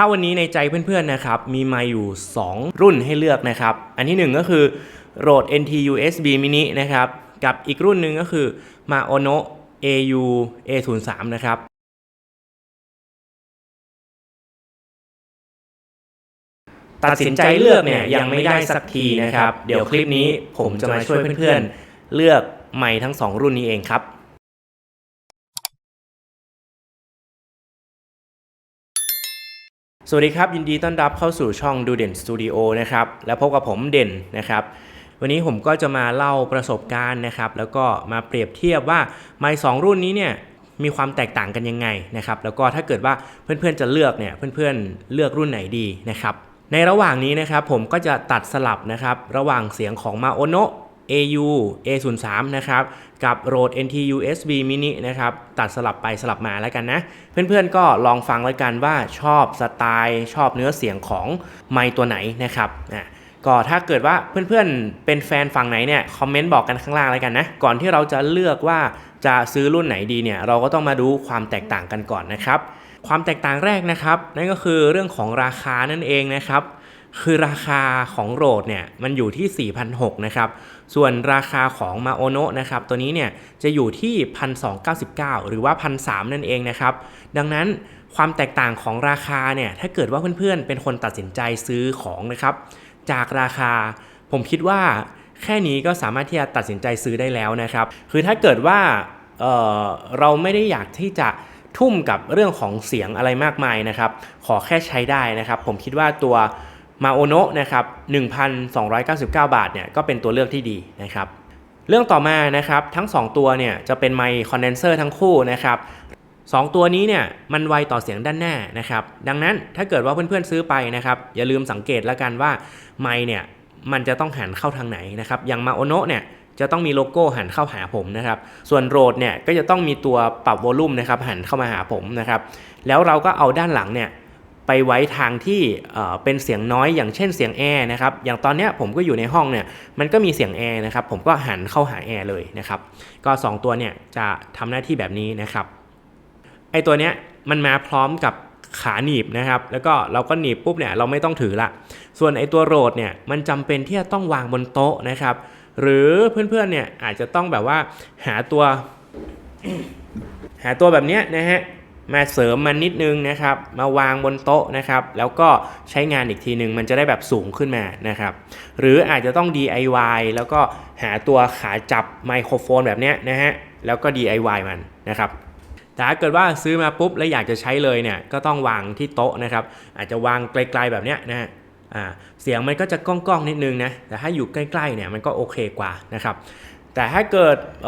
ถ้าวันนี้ในใจเพื่อนๆนะครับมีไมค์อยู่ 2 รุ่นให้เลือกนะครับ อันที่ 1 ก็คือ Rode NT USB Mini นะครับกับอีกรุ่นหนึ่งก็คือ Maono AU A03 นะครับตัดสินใจเลือกเนี่ยยังไม่ได้สักทีนะครับ เดี๋ยวคลิปนี้ผมจะมาช่วยเพื่อนๆเลือกไมค์ทั้ง 2 รุ่นนี้เองครับ สวัสดีครับ ยินดีต้อนรับเข้าสู่ช่องดูเด่นสตูดิโอนะครับและพบกับผมเด่นนะครับ วันนี้ผมก็จะมาเล่าประสบการณ์นะครับ แล้วก็มาเปรียบเทียบว่าไมค์สองรุ่นนี้เนี่ยมีความแตกต่างกันยังไงนะครับ แล้วก็ถ้าเกิดว่าเพื่อนๆจะเลือกเนี่ยเพื่อนๆเลือกรุ่นไหนดีนะครับ ในระหว่างนี้นะครับผมก็จะตัดสลับนะครับ ระหว่างเสียงของ Maono AU A03 นะครับ กับ Rode NT USB Mini นะครับ ตัดสลับไปสลับมาแล้วกันนะ เพื่อนๆก็ลองฟังแล้วกันว่าชอบสไตล์ชอบเนื้อเสียงของไมค์ตัวไหนนะครับอะก็ถ้าเกิดว่าเพื่อนๆ เป็นแฟนฝั่งไหนเนี่ยคอมเมนต์บอกกันข้างล่างแล้วกันนะ ก่อนที่เราจะเลือกว่าจะซื้อรุ่นไหนดีเนี่ยเราก็ต้องมาดูความแตกต่างกันก่อนนะครับ ความแตกต่างแรกนะครับ นั่นก็คือเรื่องของราคานั่นเองนะครับ คือราคาของโรดเนี่ยมันอยู่ที่ 4,600นะครับ ส่วนราคาของมาโอโนะนะครับตัวนี้เนี่ยจะอยู่ที่ 1,299 หรือว่า 1,300 นั่นเองนะครับ ดังนั้นความแตกต่างของราคาเนี่ยถ้าเกิดว่าเพื่อนๆ เป็นคนตัดสินใจซื้อของนะครับ จากราคาผมคิดว่าแค่นี้ก็สามารถที่จะตัดสินใจซื้อได้แล้วนะครับ คือถ้าเกิดว่าเเราไม่ได้อยากที่จะทุ่มกับเรื่องของเสียงอะไรมากมายนะครับ ขอแค่ใช้ได้นะครับ ผมคิดว่าตัว มาโอโนะนะครับ1,299 บาทเนี่ยก็เป็นตัวเลือกที่ดีนะครับ เรื่องต่อมานะครับทั้ง 2 ตัวเนี่ยจะเป็นไมค์คอนเดนเซอร์ทั้งคู่นะครับสองตัวนี้เนี่ยมันไวต่อเสียงด้านหน้านะครับ ดังนั้นถ้าเกิดว่าเพื่อนๆซื้อไปนะครับ อย่าลืมสังเกตแล้วกันว่าไมค์เนี่ยมันจะต้องหันเข้าทางไหนนะครับอย่างมาโอโนะเนี่ยจะต้องมีโลโก้หันเข้าหาผมนะครับ ส่วนโรดเนี่ยก็จะต้องมีตัวปรับโวลูมนะครับหันเข้ามาหาผมนะครับ แล้วเราก็เอาด้านหลังเนี่ย ไปไว้ทางที่เป็นเสียงน้อยอย่างเช่นเสียงแอร์นะครับ อย่างตอนนี้ผมก็อยู่ในห้องเนี่ยมันก็มีเสียงแอร์นะครับ ผมก็หันเข้าหาแอร์เลยนะครับ ก็ 2 ตัวเนี่ยจะทำหน้าที่แบบนี้นะครับ ไอตัวเนี้ยมันมาพร้อมกับขาหนีบนะครับ แล้วก็เราก็หนีบปุ๊บเนี่ยเราไม่ต้องถือละ ส่วนไอตัวโรดเนี่ยมันจำเป็นที่จะต้องวางบนโต๊ะนะครับ หรือเพื่อนๆเนี่ยอาจจะต้องแบบว่าหาตัว หาตัวแบบเนี้ยนะฮะ มาเสริมมันนิดนึงนะครับ มาวางบนโต๊ะนะครับ แล้วก็ใช้งานอีกทีหนึ่งมันจะได้แบบสูงขึ้นมานะครับ หรืออาจจะต้อง DIY แล้วก็หาตัวขาจับไมโครโฟนแบบเนี้ยนะฮะ แล้วก็ DIY มันนะครับแต่ถ้าเกิดว่าซื้อมาปุ๊บแล้วอยากจะใช้เลยเนี่ยก็ต้องวางที่โต๊ะนะครับ อาจจะวางไกลๆแบบเนี้ยนะฮะเสียงมันก็จะก้องๆนิดนึงนะแต่ถ้าอยู่ใกล้ๆเนี่ยมันก็โอเคกว่านะครับ แต่ถ้าเกิดเ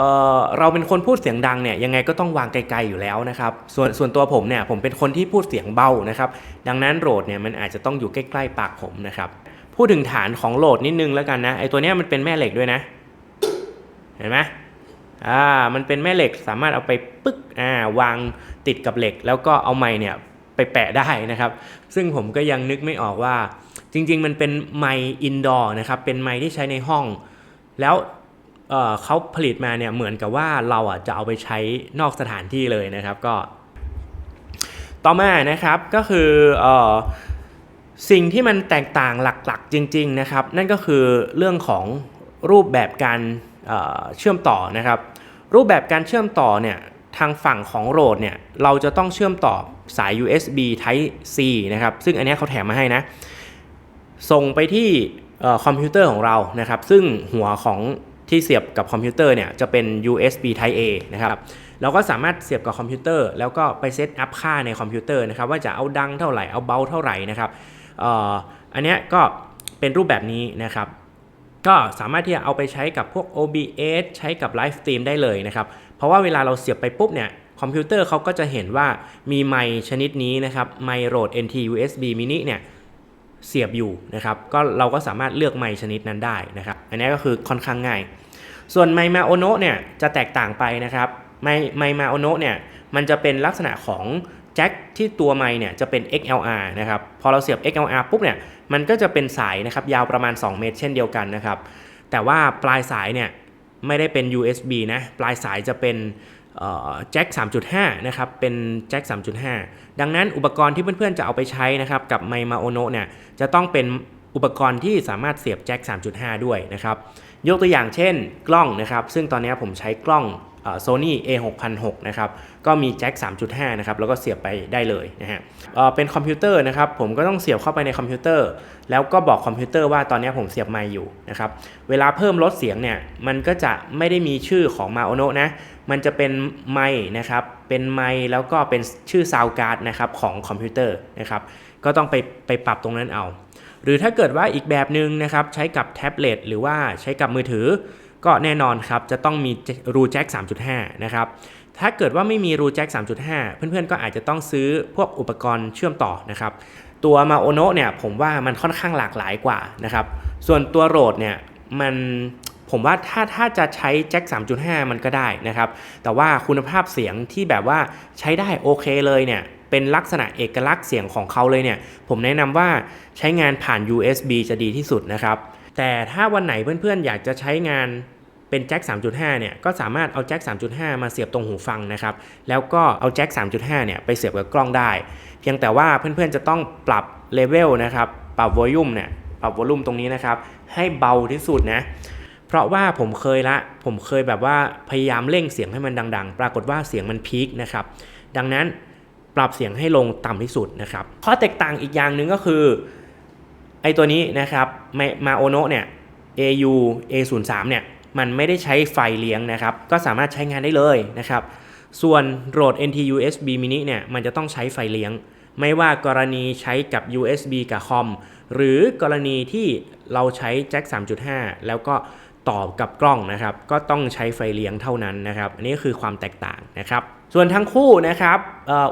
เราเป็นคนพูดเสียงดังเนี่ยยังไงก็ต้องวางไกลๆอยู่แล้วนะครับส่วนส่วนตัวผมเนี่ยผมเป็นคนที่พูดเสียงเบานะครับดังนั้นโหลดเนี่ยมันอาจจะต้องอยู่ใกล้ๆปากผมนะครับพูดถึงฐานของโหลดนิดนึงแล้วกันนะไอตัวเนี้ยมันเป็นแม่เหล็กด้วยนะ เห็นไหมอ่ามันเป็นแม่เหล็กสามารถเอาไปปึ๊กอ่าวางติดกับเหล็ก แล้วก็เอาไม้เนี่ยไปแปะได้นะครับ ซึ่งผมก็ยังนึกไม่ออกว่า จริง ๆ มันเป็นไมค์อินดอร์นะครับเป็นไมค์ที่ใช้ในห้อง แล้ว เเขาผลิตมาเนี่ยเหมือนกับว่าเราอะจะเอาไปใช้นอกสถานที่เลยนะครับก็ ต่อมานะครับก็คืออสิ่งที่มันแตกต่างหลักๆจริง ๆนะครับ นั่นก็คือเรื่องของรูปแบบการเเชื่อมต่อนะครับ รูปแบบการเชื่อมต่อเนี่ยทางฝั่งของโรดเนี่ยเราจะต้องเชื่อมต่อสาย USB Type C นะครับ ซึ่งอันนี้เขาแถมมาให้นะ ส่งไปที่คอมพิวเตอร์ของเรานะครับ ซึ่งหัวของ ที่เสียบกับคอมพิวเตอร์เนี่ยจะเป็น USB Type A นะครับเราก็สามารถเสียบกับคอมพิวเตอร์ แล้วก็ไปเซตอัพค่าในคอมพิวเตอร์นะครับว่าจะเอาดังเท่าไหร่เอาเบาเท่าไหร่นะครับอ,อันนี้ก็เป็นรูปแบบนี้นะครับก็สามารถที่จะเอาไปใช้กับพวก OBS ใช้กับไลฟ์สตรีมได้เลยนะครับ เพราะว่าเวลาเราเสียบไปปุ๊บเนี่ยคอมพิวเตอร์เขาก็จะเห็นว่ามีไมค์ชนิดนี้นะครับไมค์โรด NT USB mini เนี่ยเสียบอยู่นะครับก็เราก็สามารถเลือกไมค์ชนิดนั้นได้นะครับ อันนี้ก็คือค่อนข้างง่าย ส่วนไมมาโอโนะเนี่ยจะแตกต่างไปนะครับไมไมมาโอโนะเนี่ยมันจะเป็นลักษณะของแจ็คที่ตัวไมเนี่ยจะเป็น XLR นะครับพอเราเสียบ XLR ปุ๊บเนี่ยมันก็จะเป็นสายนะครับยาวประมาณ 2 เมตร เช่นเดียวกันนะครับแต่ว่าปลายสายเนี่ยไม่ได้เป็น USB นะปลายสายจะเป็นแจ็ค 3.5 นะครับ เป็นแจ็ค 3.5 ดังนั้นอุปกรณ์ที่เพื่อนๆ จะเอาไปใช้นะครับ กับไมมาโอโนเนี่ย จะต้องเป็นอุปกรณ์ที่สามารถเสียบแจ็ค 3.5 ด้วยนะครับ ยกตัวอย่างเช่นกล้องนะครับ ซึ่งตอนนี้ผมใช้กล้องโซนี่ A6006 นะครับ ก็มีแจ็ค 3.5 นะครับ แล้วก็เสียบไปได้เลยนะฮะเเป็นคอมพิวเตอร์นะครับ ผมก็ต้องเสียบเข้าไปในคอมพิวเตอร์ แล้วก็บอกคอมพิวเตอร์ว่าตอนนี้ผมเสียบไมค์อยู่นะครับ เวลาเพิ่มลดเสียงเนี่ย มันก็จะไม่ได้มีชื่อของมาโอโนะนะ มันจะเป็นไมค์นะครับ เป็นไมค์แล้วก็เป็นชื่อซาวการ์ดนะครับของคอมพิวเตอร์นะครับ ก็ต้องไปไปปรับตรงนั้นเอา หรือถ้าเกิดว่าอีกแบบหนึ่งนะครับใช้กับแท็บเล็ตหรือว่าใช้กับมือถือ ก็แน่นอนครับจะต้องมีรูแจ็ค3.5 นะครับถ้าเกิดว่าไม่มีรูแจ็ค3.5 เพื่อนๆ ก็อาจจะต้องซื้อพวกอุปกรณ์เชื่อมต่อนะครับตัวมาโอโนเนี่ยผมว่ามันค่อนข้างหลากหลายกว่านะครับส่วนตัวโรดเนี่ยมันผมว่าถ้าถ้าจะใช้แจ็ค3.5 มันก็ได้นะครับ แต่ว่าคุณภาพเสียงที่แบบว่าใช้ได้โอเคเลยเนี่ย เป็นลักษณะเอกลักษณ์เสียงของเขาเลยเนี่ย ผมแนะนำว่าใช้งานผ่าน USB จะดีที่สุดนะครับ แต่ถ้าวันไหนเพื่อนๆ อยากจะใช้งานเป็นแจ็ค 3.5 เนี่ย ก็สามารถเอาแจ็ค 3.5 มาเสียบตรงหูฟังนะครับ แล้วก็เอาแจ็ค 3.5 เนี่ยไปเสียบกับกล้องได้ เพียงแต่ว่าเพื่อนๆ จะต้องปรับเลเวลนะครับ ปรับวอลลุ่มเนี่ย ปรับวอลลุ่มตรงนี้นะครับ ให้เบาที่สุดนะ เพราะว่าผมเคยละ ผมเคยแบบว่าพยายามเร่งเสียงให้มันดัง ๆ ปรากฏว่าเสียงมันพีคนะครับ ดังนั้น ปรับเสียงให้ลงต่ำที่สุดนะครับ ข้อแตกต่างอีกอย่างหนึ่งก็คือไอตัวนี้นะครับมาโอโนเนี่ย AU A03 เนี่ยมันไม่ได้ใช้ไฟเลี้ยงนะครับ ก็สามารถใช้งานได้เลยนะครับ ส่วนโหลด NT USB mini เนี่ยมันจะต้องใช้ไฟเลี้ยง ไม่ว่ากรณีใช้กับ USB กับคอม หรือกรณีที่เราใช้แจ็ค3.5 แล้วก็ ต่อกับกล้องนะครับ ก็ต้องใช้ไฟเลี้ยงเท่านั้นนะครับ อันนี้คือความแตกต่างนะครับ ส่วนทั้งคู่นะครับ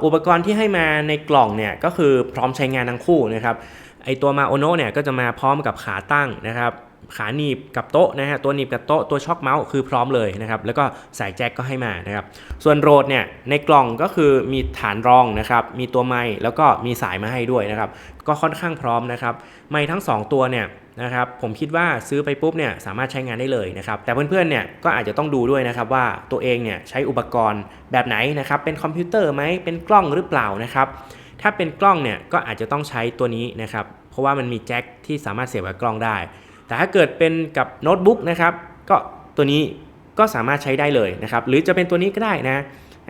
อุปกรณ์ที่ให้มาในกล่องเนี่ยก็คือพร้อมใช้งานทั้งคู่นะครับไอตัวมาโอโนเนี่ยก็จะมาพร้อมกับขาตั้งนะครับขาหนีบกับโต๊ะนะฮะตัวหนีบกับโต๊ะตัวช็อคเมาส์คือพร้อมเลยนะครับแล้วก็สายแจ็คก็ให้มานะครับส่วนโรดเนี่ยในกล่องก็คือมีฐานรองนะครับมีตัวไม้แล้วก็มีสายมาให้ด้วยนะครับก็ค่อนข้างพร้อมนะครับไม้ทั้ง 2 ตัวเนี่ย นะครับผมคิดว่าซื้อไปปุ๊บเนี่ยสามารถใช้งานได้เลยนะครับแต่เพื่อนๆเนี่ยก็อาจจะต้องดูด้วยนะครับว่าตัวเองเนี่ยใช้อุปกรณ์แบบไหนนะครับเป็นคอมพิวเตอร์ไหมเป็นกล้องหรือเปล่านะครับถ้าเป็นกล้องเนี่ยก็อาจจะต้องใช้ตัวนี้นะครับเพราะว่ามันมีแจ็คที่สามารถเสียบกับกล้องได้ แต่ถ้าเกิดเป็นกับโน้ตบุ๊กนะครับก็ตัวนี้ก็สามารถใช้ได้เลยนะครับหรือจะเป็นตัวนี้ก็ได้นะ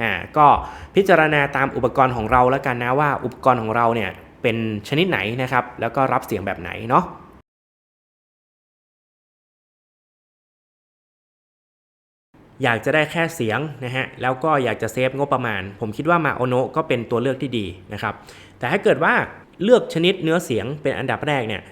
อ่าก็พิจารณาตามอุปกรณ์ของเราแล้วกันนะว่าอุปกรณ์ของเราเนี่ยเป็นชนิดไหนนะครับแล้วก็รับเสียงแบบไหนเนาะ อยากจะได้แค่เสียงนะฮะแล้วก็อยากจะเซฟงบประมาณ ผมคิดว่ามาโอโนก็เป็นตัวเลือกที่ดีนะครับแต่ถ้าเกิดว่าเลือกชนิดเนื้อเสียงเป็นอันดับแรกเนี่ย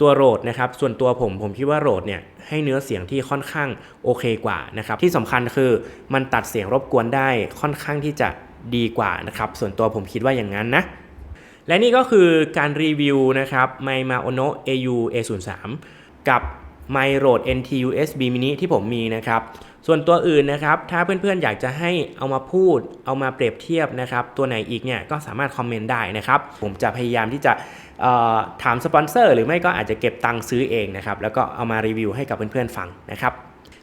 ตัวโรดนะครับส่วนตัวผมผมคิดว่าโรดเนี่ยให้เนื้อเสียงที่ค่อนข้างโอเคกว่านะครับที่สำคัญคือมันตัดเสียงรบกวนได้ค่อนข้างที่จะดีกว่านะครับส่วนตัวผมคิดว่าอย่างนั้นนะและนี่ก็คือการรีวิวนะครับไมมาโอโน AU A03 กับ m y r o d NT USB mini ที่ผมมีนะครับ ส่วนตัวอื่นนะครับถ้าเพื่อนๆอยากจะให้เอามาพูด เอามาเปรียบเทียบนะครับตัวไหนอีกเนี่ยก็สามารถคอมเมนต์ได้นะครับผมจะพยายามที่จะถามสปอนเซอร์หรือไม่ก็อาจจะเก็บตังค์ซื้อเองนะครับแล้วก็เอามารีวิวให้กับเพื่อนๆฟังนะครับ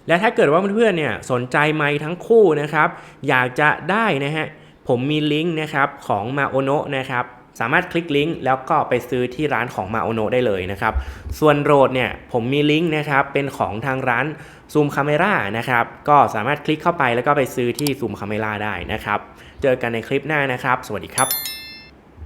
และถ้าเกิดว่าเพื่อนๆเนี่ยสนใจไมค์ทั้งคู่นะครับอยากจะได้นะฮะผมมีลิงก์นะครับของมาโอโนะนะครับ สามารถคลิกลิงก์แล้วก็ไปซื้อที่ร้านของมาโอโนได้เลยนะครับ ส่วนโรดเนี่ยผมมีลิงก์นะครับเป็นของทางร้านซูมคาเมรานะครับก็สามารถคลิกเข้าไปแล้วก็ไปซื้อที่ซูมคาเมราได้นะครับ เจอกันในคลิปหน้านะครับ สวัสดีครับ